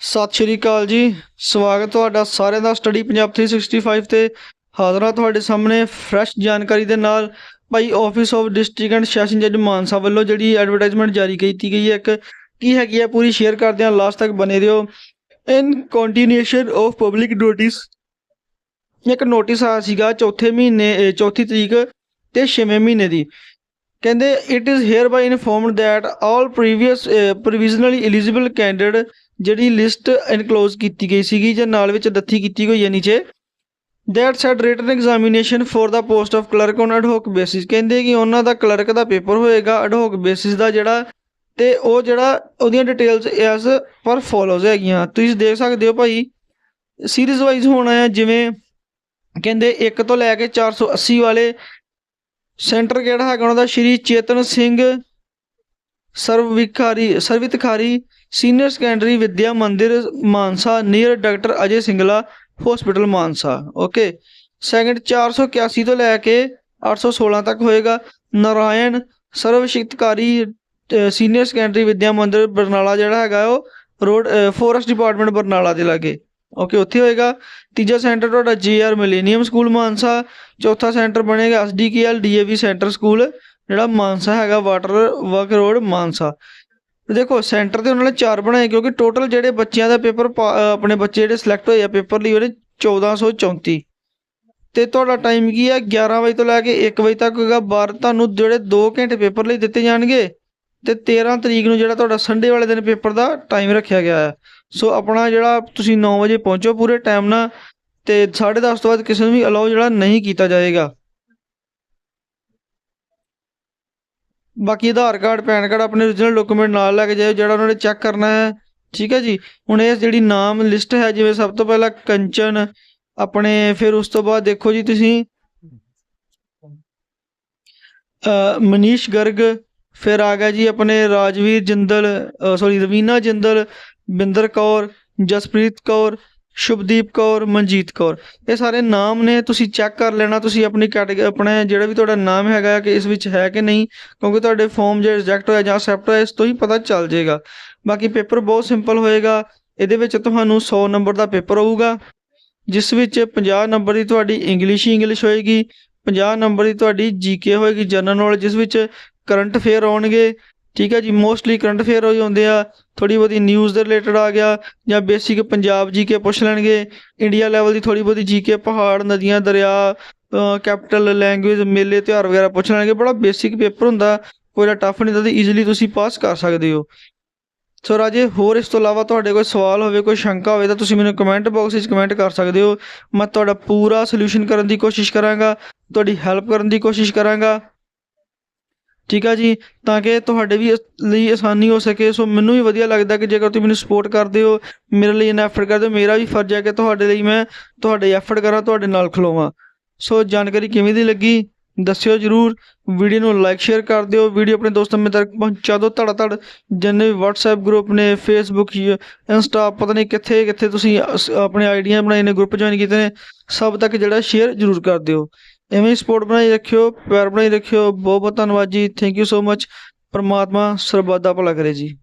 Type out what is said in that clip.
ਸਤਿ ਸ਼੍ਰੀ ਅਕਾਲ ਜੀ। ਸਵਾਗਤ ਤੁਹਾਡਾ ਸਾਰਿਆਂ ਦਾ ਸਟੱਡੀ ਪੰਜਾਬ 365 ਤੇ ਹਾਜ਼ਰ ਹਾਂ ਤੁਹਾਡੇ ਸਾਹਮਣੇ ਫਰੈਸ਼ ਜਾਣਕਾਰੀ ਦੇ ਨਾਲ। ਭਾਈ office of district and session ਜੱਜ ਮਾਨਸਾ ਵੱਲੋਂ ਜਿਹੜੀ ਐਡਵਰਟਾਈਜ਼ਮੈਂਟ ਜਾਰੀ ਕੀਤੀ ਗਈ ਹੈ, ਇੱਕ ਕੀ ਹੈਗੀ ਹੈ ਪੂਰੀ ਸ਼ੇਅਰ ਕਰਦੇ ਹਾਂ ਲਾਸਟ ਤੱਕ ਬਨੇ ਰਹੋ। In continuation of public notice ਇੱਕ ਨੋਟਿਸ ਆਇਆ ਸੀਗਾ ਚੌਥੇ ਮਹੀਨੇ ਚੌਥੀ ਤਰੀਕ ਤੇ ਛੇਵੇਂ ਮਹੀਨੇ ਦੀ। ਕਹਿੰਦੇ it is hereby informed that all previous provisionally eligible candidate ਜਿਹੜੀ ਲਿਸਟ ਇਨਕਲੋਜ਼ ਕੀਤੀ ਗਈ ਸੀਗੀ ਜਾਂ ਨਾਲ ਵਿੱਚ ਦੱਥੀ ਕੀਤੀ ਗਈ ਹੈ ਨੀਚੇ that set written examination for the post of clerk on ad hoc basis ਕਹਿੰਦੇ ਕਿ ਉਹਨਾਂ ਦਾ ਕਲਰਕ ਦਾ ਪੇਪਰ ਹੋਏਗਾ ਐਡਹੌਕ ਬੇਸਿਸ ਦਾ ਜਿਹੜਾ ਤੇ ਉਹ ਜਿਹੜਾ ਉਹਦੀਆਂ ਡਿਟੇਲਸ ਐਸ ਪਰ ਫੋਲੋਜ਼ ਹੈਗੀਆਂ। ਤੁਸੀਂ ਦੇਖ ਸਕਦੇ ਹੋ ਭਾਈ ਸੀਰੀਜ਼ ਵਾਈਜ਼ ਹੋਣਾ ਹੈ, ਜਿਵੇਂ ਕਹਿੰਦੇ 1 ਤੋਂ ਲੈ ਕੇ 480 ਵਾਲੇ ਸੈਂਟਰ ਕਿਹੜਾ ਹੈਗਾ ਉਹਨਾਂ ਦਾ? Shri Chetan Singh Sarvhitkari Sarvhitkari senior secondary Vidya Mandir Mansa near doctor Ajay Singla hospital Mansa. Okay second 481 ਤੋਂ ਲੈ ਕੇ 816 ਤੱਕ ਹੋਏਗਾ। ਨਾਰਾਇਣ ਸਰਵਸ਼ਿਕਤਕਾਰੀ ਸੀਨੀਅਰ ਸੈਕੰਡਰੀ ਵਿਦਿਆ ਮੰਦਿਰ ਬਰਨਾਲਾ ਜਿਹੜਾ ਹੈਗਾ ਉਹ ਰੋਡ ਫੋਰੈਸਟ ਡਿਪਾਰਟਮੈਂਟ ਬਰਨਾਲਾ ਦੇ ਲਾਗੇ। ਓਕੇ ਉੱਥੇ ਹੋਏਗਾ। ਤੀਜਾ ਸੈਂਟਰ ਤੁਹਾਡਾ ਜੀਆਰ ਮਿਲੇਨੀਅਮ ਸਕੂਲ ਮਾਨਸਾ। ਚੌਥਾ ਸੈਂਟਰ ਬਣੇਗਾ ਐਸਡੀਕੇਐਲ ਡੀਏਵੀ ਸੈਂਟਰ ਸਕੂਲ ਜਿਹੜਾ ਮਾਨਸਾ ਹੈਗਾ ਵਾਟਰ ਵਰਕ ਰੋਡ ਮਾਨਸਾ। ਦੇਖੋ ਸੈਂਟਰ ਤੇ ਉਹਨਾਂ ਨੇ ਚਾਰ ਬਣਾਏ, ਕਿਉਂਕਿ ਟੋਟਲ ਜਿਹੜੇ ਬੱਚਿਆਂ ਦਾ ਪੇਪਰ ਆਪਣੇ ਬੱਚੇ ਜਿਹੜੇ ਸਿਲੈਕਟ ਹੋਏ ਆ ਪੇਪਰ ਲਈ ਉਹਨੇ 1434 ਤੇ ਤੁਹਾਡਾ ਟਾਈਮ ਕੀ ਹੈ 11 ਵਜੇ ਤੋਂ ਲੈ ਕੇ 1 ਵਜੇ ਤੱਕ ਹੋਗਾ। ਬਾਹਰ ਤੁਹਾਨੂੰ ਜਿਹੜੇ 2 ਘੰਟੇ ਪੇਪਰ ਲਈ ਦਿੱਤੇ ਜਾਣਗੇ, ਤੇ 13 ਤਰੀਕ ਨੂੰ ਜਿਹੜਾ ਤੁਹਾਡਾ ਸੰਡੇ ਵਾਲੇ ਦਿਨ ਪੇਪਰ ਦਾ ਟਾਈਮ ਰੱਖਿਆ ਗਿਆ ਹੈ ਸੋ ਆਪਣਾ ਜਿਹੜਾ ਤੁਸੀਂ 9 ਵਜੇ ਪਹੁੰਚੋ ਪੂਰੇ ਟਾਈਮ ਨਾਲ ਤੇ 10:30 ਤੋਂ ਬਾਅਦ ਕਿਸੇ ਨੂੰ ਵੀ ਅਲਾਉ ਜਿਹੜਾ ਨਹੀਂ ਕੀਤਾ ਜਾਏਗਾ। ਬਾਕੀ ਆਧਾਰ ਕਾਰਡ, ਪੈਨ ਕਾਰਡ ਆਪਣੇ origignal ਡਾਕੂਮੈਂਟ ਨਾਲ ਲੈ ਕੇ ਜਾਇਓ, ਜਿਹੜਾ ਉਹਨਾਂ ਨੇ ਚੈੱਕ ਕਰਨਾ ਹੈ। ਠੀਕ ਹੈ ਜੀ? ਹੁਣ ਇਹ ਜਿਹੜੀ ਨਾਮ ਲਿਸਟ ਹੈ, ਜਿਵੇਂ ਸਭ ਤੋਂ ਪਹਿਲਾਂ ਕੰਚਨ, ਆਪਣੇ ਫਿਰ ਉਸ ਤੋਂ ਬਾਅਦ ਦੇਖੋ ਜੀ ਤੁਸੀਂ ਮਨੀਸ਼ ਗਰਗ ਫਿਰ ਆ ਗਿਆ ਜੀ ਆਪਣੇ ਰਾਜਵੀਰ ਜਿੰਦਲ ਸੌਰੀ ਰਵੀਨਾ ਜਿੰਦਲ, ਬਿੰਦਰ ਕੌਰ, ਜਸਪ੍ਰੀਤ ਕੌਰ, ਸ਼ੁਭਦੀਪ ਕੌਰ, ਮਨਜੀਤ ਕੌਰ। ਇਹ ਸਾਰੇ ਨਾਮ ਨੇ, ਤੁਸੀਂ ਚੈੱਕ ਕਰ ਲੈਣਾ, ਤੁਸੀਂ ਆਪਣੀ ਕੈਟੇਗਰੀ ਆਪਣੇ ਜਿਹੜਾ ਵੀ ਤੁਹਾਡਾ ਨਾਮ ਹੈਗਾ ਕਿ ਇਸ ਵਿੱਚ ਹੈ ਕਿ ਨਹੀਂ, ਕਿਉਂਕਿ ਤੁਹਾਡੇ ਫਾਰਮ ਜੇ ਰਿਜੈਕਟ ਹੋਇਆ ਜਾਂ ਅਸੈਪਟ ਹੋਇਆ, ਇਸ ਤੋਂ ਹੀ ਪਤਾ ਚੱਲ ਜਾਏਗਾ। ਬਾਕੀ ਪੇਪਰ ਬਹੁਤ ਸਿੰਪਲ ਹੋਏਗਾ, ਇਹਦੇ ਵਿੱਚ ਤੁਹਾਨੂੰ 100 ਨੰਬਰ ਦਾ ਪੇਪਰ ਹੋਊਗਾ, ਜਿਸ ਵਿੱਚ 50 ਨੰਬਰ ਦੀ ਤੁਹਾਡੀ ਇੰਗਲਿਸ਼ ਹੀ ਇੰਗਲਿਸ਼ ਹੋਏਗੀ 50 ਨੰਬਰ ਦੀ ਤੁਹਾਡੀ ਜੀਕੇ ਹੋਏਗੀ ਜਨਰਲ ਨੌਲੇਜ ਜਿਸ ਵਿੱਚ ਕਰੰਟ ਅਫੇਅਰ ਆਉਣਗੇ, ਠੀਕ ਹੈ ਜੀ ਮੋਸਟਲੀ ਕਰੰਟ ਅਫੇਅਰ ਹੋ ਜਾਂਦੇ ਆ ਥੋੜੀ ਬਹੁਤੀ ਨਿਊਜ਼ ਦੇ ਰਿਲੇਟਡ ਆ ਗਿਆ, ਜਾਂ ਬੇਸਿਕ ਪੰਜਾਬ ਜੀਕੇ ਪੁੱਛ ਲੈਣਗੇ ਇੰਡੀਆ ਲੈਵਲ ਦੀ ਥੋੜੀ ਬਹੁਤੀ ਜੀਕੇ ਪਹਾੜ, ਨਦੀਆਂ, ਦਰਿਆ ਕੈਪੀਟਲ ਲੈਂਗੁਏਜ ਮੇਲੇ, ਤਿਉਹਾਰ ਵਗੈਰਾ ਪੁੱਛ ਲੈਣਗੇ, ਬੜਾ ਬੇਸਿਕ ਪੇਪਰ ਹੁੰਦਾ, ਕੋਈ ਨਾ ਟਫ ਨਹੀਂ ਹੁੰਦਾ ਤਾਂ ਈਜ਼ੀਲੀ ਤੁਸੀਂ ਪਾਸ ਕਰ ਸਕਦੇ ਹੋ। ਸੋ ਰਾਜੇ, ਹੋਰ ਇਸ ਤੋਂ ਇਲਾਵਾ ਤੁਹਾਡੇ ਕੋਈ ਸਵਾਲ ਹੋਵੇ, ਕੋਈ ਸ਼ੰਕਾ ਹੋਵੇ, ਤਾਂ ਤੁਸੀਂ ਮੈਨੂੰ ਕਮੈਂਟ ਬਾਕਸ ਵਿੱਚ ਕਮੈਂਟ ਕਰ ਸਕਦੇ ਹੋ। ਮੈਂ ਤੁਹਾਡਾ ਪੂਰਾ ਸੋਲੂਸ਼ਨ ਕਰਨ ਦੀ ਕੋਸ਼ਿਸ਼ ਕਰਾਂਗਾ, ਤੁਹਾਡੀ ਹੈਲਪ ਕਰਨ ਦੀ ਕੋਸ਼ਿਸ਼ ਕਰਾਂਗਾ। ਠੀਕ ਆ ਜੀ? ਤਾਂ ਕਿ ਤੁਹਾਡੇ ਵੀ ਲਈ ਆਸਾਨੀ ਹੋ ਸਕੇ। ਸੋ ਮੈਨੂੰ ਵੀ ਵਧੀਆ ਲੱਗਦਾ ਕਿ ਜੇਕਰ ਤੁਸੀਂ ਮੈਨੂੰ ਸਪੋਰਟ ਕਰਦੇ ਹੋ, ਮੇਰੇ ਲਈ ਇਨਾ ਐਫਰਟ ਕਰਦੇ ਹੋ, ਮੇਰਾ ਵੀ ਫਰਜ਼ ਹੈ ਕਿ ਤੁਹਾਡੇ ਲਈ ਮੈਂ ਤੁਹਾਡੇ ਐਫਰਟ ਕਰਾਂ, ਤੁਹਾਡੇ ਨਾਲ ਖਲੋਵਾਂ। ਸੋ ਜਾਣਕਾਰੀ ਕਿਵੇਂ ਦੀ ਲੱਗੀ? ਦੱਸਿਓ ਜਰੂਰ। ਵੀਡੀਓ ਨੂੰ ਲਾਈਕ ਸ਼ੇਅਰ ਕਰ ਦਿਓ। ਵੀਡੀਓ ਆਪਣੇ ਦੋਸਤਾਂ ਮਿੱਤਰਾਂ ਤੱਕ ਪਹੁੰਚਾ ਦਿਓ। ਧੜਾ ਧੜ ਜਿੰਨੇ ਵੀ WhatsApp ਗਰੁੱਪ ਨੇ, Facebook ਇੰਸਟਾ ਪਤਾ ਨਹੀਂ ਕਿੱਥੇ ਕਿੱਥੇ ਤੁਸੀਂ ਆਪਣੇ ਆਈਡੀਆਂ ਬਣਾਏ ਨੇ ਗਰੁੱਪ ਜੁਆਇਨ ਕੀਤੇ ਨੇ, ਸਭ ਤੱਕ ਜਿਹੜਾ ਸ਼ੇਅਰ ਜਰੂਰ ਕਰ ਦਿਓ। ਐਵੇਂ ਸਪੋਰਟ ਬਣਾਈ ਰੱਖਿਓ, ਪਿਆਰ ਬਣਾਈ ਰੱਖਿਓ ਬਹੁਤ ਬਹੁਤ ਧੰਨਵਾਦ ਜੀ ਥੈਂਕ ਯੂ ਸੋ ਮਚ ਪਰਮਾਤਮਾ ਸਰਬੱਤ ਦਾ ਭਲਾ ਕਰੇ ਜੀ।